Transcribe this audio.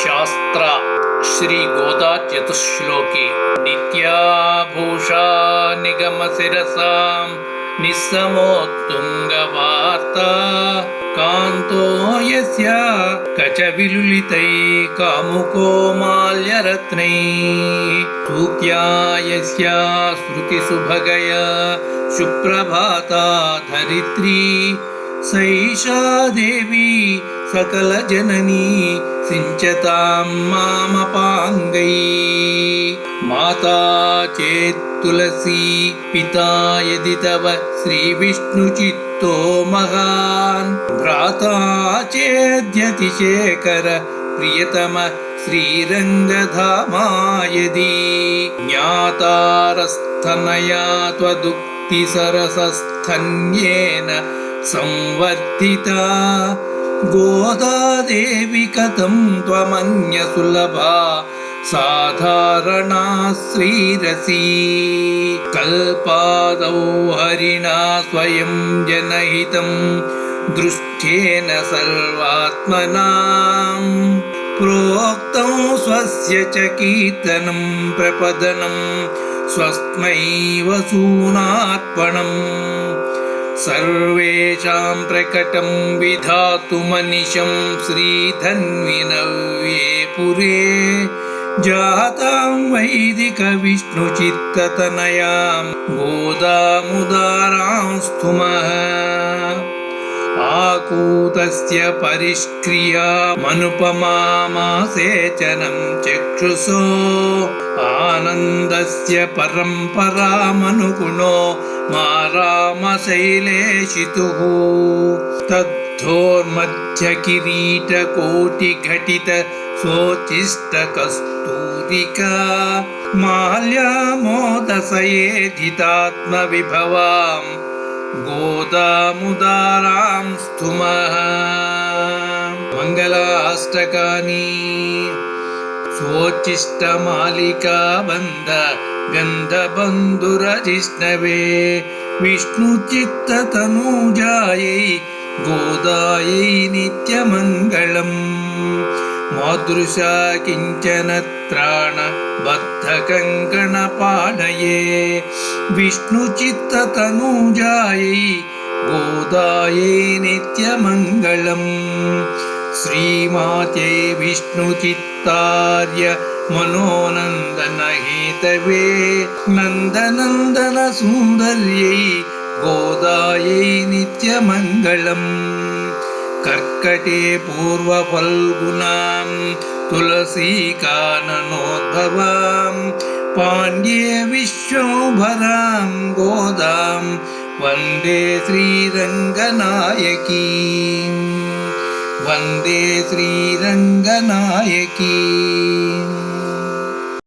शास्त्र श्रीगोदाचतुश्लोके नित्याभूषा निगमशिरसां निस्समोत्तुङ्गवार्ता कान्तो यस्य कचविलुलितै कामुको माल्यरत्नैः सूक्त्या यस्या श्रुतिसुभगय सुप्रभाता धरित्री सैषा देवी सकलजननी सिञ्चतां मामपाङ्गै माता चेत् तुलसी पिता यदि तव श्रीविष्णुचित्तो महान् भ्राता चेद्यतिशेखर प्रियतम श्रीरङ्गधामा यदि ज्ञातारस्थनया त्वदुक्तिसरसस्थन्येन संवर्धिता। गोदादेवि कथं त्वमन्यसुलभा। साधारणा श्रीरसी। कल्पादौ हरिणा स्वयं जनहितं। दृष्टेन सर्वात्मनाम्। प्रोक्तं स्वस्य च कीर्तनं प्रपदनं। स्वस्मै वसूनार्पणम् सर्वेषां प्रकटं विधातुमनिशं श्रीधन्विनव्ये पुरे। जातां वैदिकविष्णुचित्ततनयां गोदामुदारां स्तुमः। आकूतस्य परिष्क्रियामनुपमामासेचनं चक्षुषो आनन्दस्य परम्परामनुगुणो मा रामशैलेशितुः तद्धोर्मध्यकिरीटकोटिघटित सोचिष्टकस्तूरिका माल्यामोदशयेधितात्मविभवाम् गोदामुदारां स्तुमः मङ्गलाष्टकानि स्वोच्चिष्टमालिका बन्ध गन्धबन्धुरजिष्णवे विष्णुचित्ततनूजायै गोदायै नित्यमङ्गलम् मादृशा किञ्चन त्राण बद्धकङ्कणपाणये विष्णुचित्ततनूजायै गोदायै नित्यमङ्गलम् श्रीमाते विष्णुचित्तार्य मनोनन्दनहेतवे नन्दनन्दनसुन्दर्यै गोदायै नित्यमङ्गलम् कर्कटे पूर्वफल्गुनां तुलसीकाननोद्भवां पाण्ड्ये विश्वभरां गोदां वन्दे श्रीरङ्गनायकीम् वन्दे श्रीरङ्गनायकी